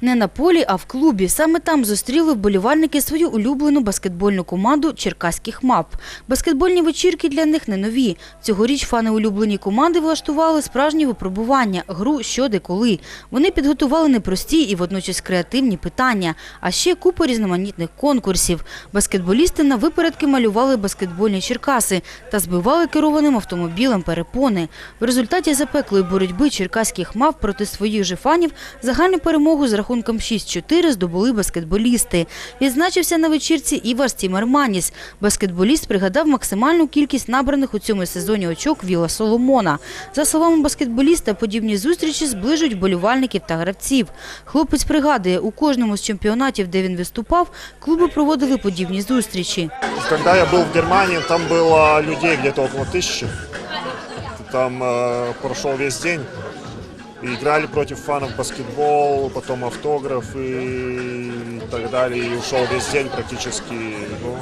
Не на полі, а в клубі. Саме там зустріли вболівальники свою улюблену баскетбольну команду черкаських мап. Баскетбольні вечірки для них не нові. Цьогоріч фани улюблені команди влаштували справжні випробування, гру що де коли. Вони підготували непрості і водночас креативні питання, а ще купу різноманітних конкурсів. Баскетболісти на випередки малювали баскетбольні черкаси та збивали керованим автомобілем перепони. В результаті запеклої боротьби черкаських мав проти своїх же фанів загальну перемогу з рахунком 6-4 здобули баскетболісти. Відзначився на вечірці Івар Стімерманіс. Баскетболіст пригадав максимальну кількість набраних у цьому сезоні очок Віла Соломона. За словами баскетболіста, подібні зустрічі зближують вболівальників та гравців. Хлопець пригадує, у кожному з чемпіонатів, де він виступав, клуби проводили подібні зустрічі. Когда я был в Германии, там было людей где-то около тысячи. Там э, прошел весь день. И играли против фанов баскетбол, потом автограф и так далее. И ушел весь день практически. Ну,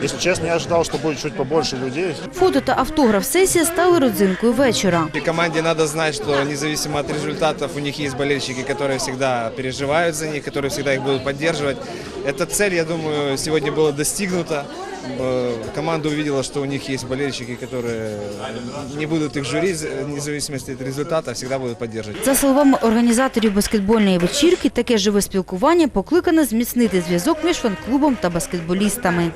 если честно, я ожидал, что будет чуть побольше людей. Фото та автограф-сесія стали родзинкою вечора. И команде надо знать, что независимо от результатов у них есть болельщики, которые всегда переживают за них, которые всегда их будут поддерживать. Эта цель, я думаю, сегодня была достигнута. Э, Команда увидела, что у них есть болельщики, которые не будут их журить, вне зависимости от результата, всегда будут поддерживать. За словами організаторів баскетбольної вечірки, таке живе спілкування покликане зміцнити зв'язок між фан-клубом та баскетболістами.